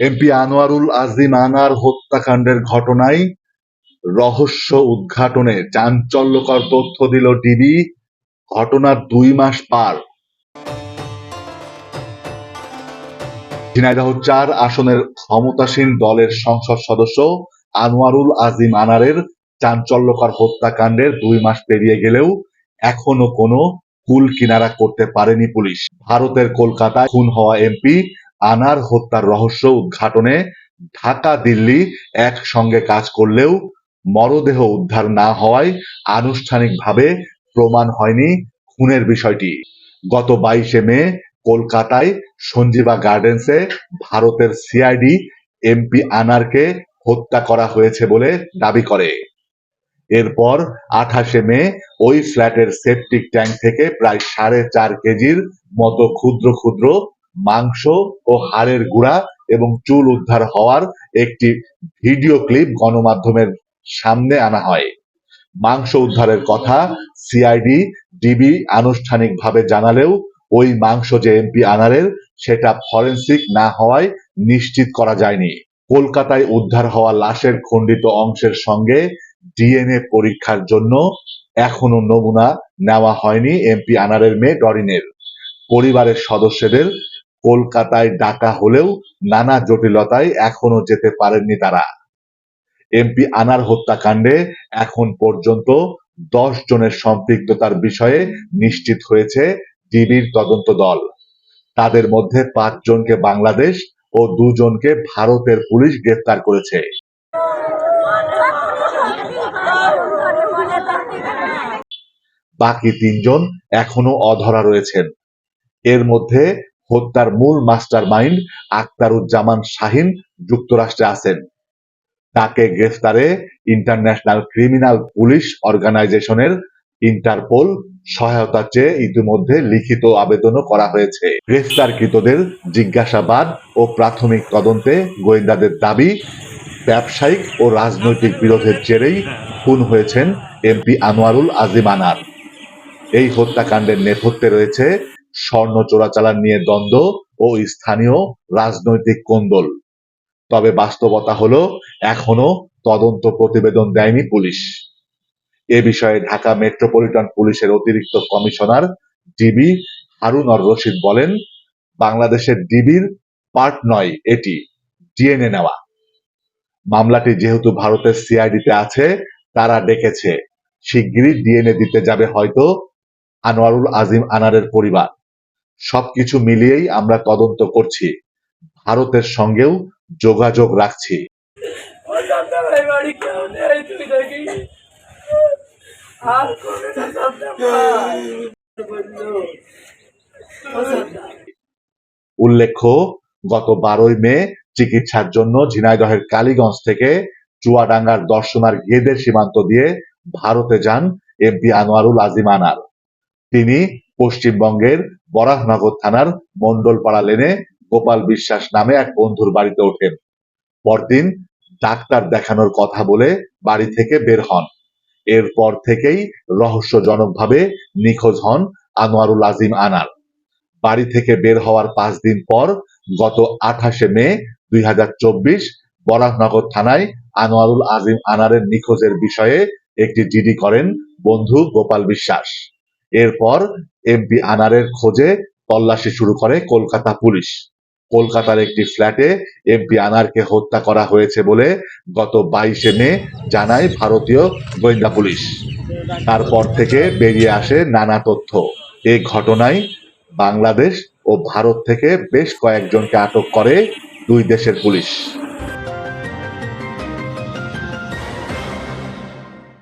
MP Anwarul Azim আনার হত্যাকাণ্ডের ঘটনায় রহস্য উদ্ঘাটনে চাঞ্চল্যকর তথ্য দিল ডিবি। ঘটনার দুই মাস পার। ঝিনাইদহ চার আসনের ক্ষমতাসীন দলের সংসদ সদস্য আনোয়ারুল আজিম আনারের চাঞ্চল্যকর হত্যাকাণ্ডের দুই মাস পেরিয়ে গেলেও এখনও কোনো কুল কিনারা করতে পারেনি পুলিশ। ভারতের কলকাতায় খুন হওয়া এমপি আনার হত্যার রহস্য উদ্ঘাটনে ঢাকা, দিল্লি একসঙ্গে কাজ করলেও মরদেহ উদ্ধার না হওয়ায় আনুষ্ঠানিকভাবে প্রমাণ হয়নি খুনের বিষয়টি। গত বাইশে মে কলকাতায় সঞ্জীবা গার্ডেন্সে ভারতের সিআইডি এমপি আনারকে হত্যা করা হয়েছে বলে দাবি করে। এরপর আঠাশে মে ওই ফ্ল্যাটের সেপটিক ট্যাঙ্ক থেকে প্রায় সাড়ে চার কেজির মতো ক্ষুদ্র ক্ষুদ্র মাংস ও হাড়ের গুঁড়া এবং চুল উদ্ধার হওয়ার একটি ভিডিও ক্লিপ গণমাধ্যমের সামনে আনা হয়। মাংস উদ্ধারের কথা সিআইডি, ডিবি আনুষ্ঠানিকভাবে জানালেও ওই মাংস যে এমপি আনারের, সেটা ফরেনসিক না হওয়ায় নিশ্চিত করা যায়নি। কলকাতায় উদ্ধার হওয়া লাশের খণ্ডিত অংশের সঙ্গে ডিএনএ পরীক্ষার জন্য এখনও নমুনা নেওয়া হয়নি এমপি আনারের মেয়ে ডরিনের। পরিবারের সদস্যদের কলকাতায় ডাকা হলেও নানা জটিলতায় এখনও যেতে পারেননি তারা। এমপি আনার হত্যাকাণ্ডে এখন পর্যন্ত দশ জনের সম্পৃক্ততার বিষয়ে নিশ্চিত হয়েছে ডিবির তদন্ত দল। তাদের মধ্যে পাঁচ জনকে বাংলাদেশ ও দুজনকে ভারতের পুলিশ গ্রেফতার করেছে। বাকি তিনজন এখনও অধরা রয়েছেন। এর মধ্যে হত্যার মূল মাস্টার মাইন্ড আক্তারুজ্জামান শাহিন যুক্তরাষ্ট্রে আছেন। তাকে গ্রেফতারে ইন্টারন্যাশনাল ক্রিমিনাল পুলিশ অর্গানাইজেশনের ইন্টারপোল সহায়তা চেয়ে ইতিমধ্যে লিখিত আবেদনও করা হয়েছে। গ্রেফতারকৃতদের জিজ্ঞাসাবাদ ও প্রাথমিক তদন্তে গোয়েন্দাদের দাবি, ব্যবসায়িক ও রাজনৈতিক বিরোধের জেরেই খুন হয়েছেন এমপি আনোয়ারুল আজিম আনার। এই হত্যাকাণ্ডের নেপথ্যে রয়েছে স্বর্ণ চোরাচালান নিয়ে দ্বন্দ্ব ও স্থানীয় রাজনৈতিক কোন্দল। তবে বাস্তবতা হলো এখনও তদন্ত প্রতিবেদন দেয়নি পুলিশ। এ বিষয়ে ঢাকা মেট্রোপলিটন পুলিশের অতিরিক্ত কমিশনার ডিবি হারুন অর রশিদ বলেন, বাংলাদেশের ডিবির পার্ট নয়, এটি ডিএনএ নেওয়া। মামলাটি যেহেতু ভারতের সিআইডিতে আছে, তারা ডেকেছে। শিগগিরই ডিএনএ দিতে যাবে হয়তো আনোয়ারুল আজিম আনারের পরিবার। সবকিছু মিলিয়েই আমরা তদন্ত করছি। ভারতের সঙ্গেও যোগাযোগ রাখছি। উল্লেখ্য, গত বারোই মে চিকিৎসার জন্য ঝিনাইদহের কালীগঞ্জ থেকে চুয়াডাঙ্গার দর্শনার গেদের সীমান্ত দিয়ে ভারতে যান এমপি আনোয়ারুল আজিম আনার। তিনি পশ্চিমবঙ্গের বরাহনগর থানার মন্ডলপাড়া লেনে গোপাল বিশ্বাস নামে এক বন্ধুর বাড়িতে ওঠেন। পরদিন ডাক্তার দেখানোর কথা বলে বাড়ি থেকে বের হন। এরপর থেকেই রহস্যজনকভাবে নিখোঁজ হন আনোয়ারুল আজিম আনার। বাড়ি থেকে বের হওয়ার পাঁচ দিন পর গত আঠাশে মে দুই হাজার চব্বিশ বরাহনগর থানায় আনোয়ারুল আজিম আনারের নিখোঁজের বিষয়ে একটি জিডি করেন বন্ধু গোপাল বিশ্বাস। এরপর এমপি আনারের খোঁজে তল্লাশি শুরু করে কলকাতা পুলিশ। কলকাতার একটি ফ্ল্যাটে এমপি আনারকে হত্যা করা হয়েছে বলে গত বাইশে মে জানায় ভারতীয় গোয়েন্দা পুলিশ। তারপর থেকে বেরিয়ে আসে নানা তথ্য। এই ঘটনায় বাংলাদেশ ও ভারত থেকে বেশ কয়েকজনকে আটক করে দুই দেশের পুলিশ।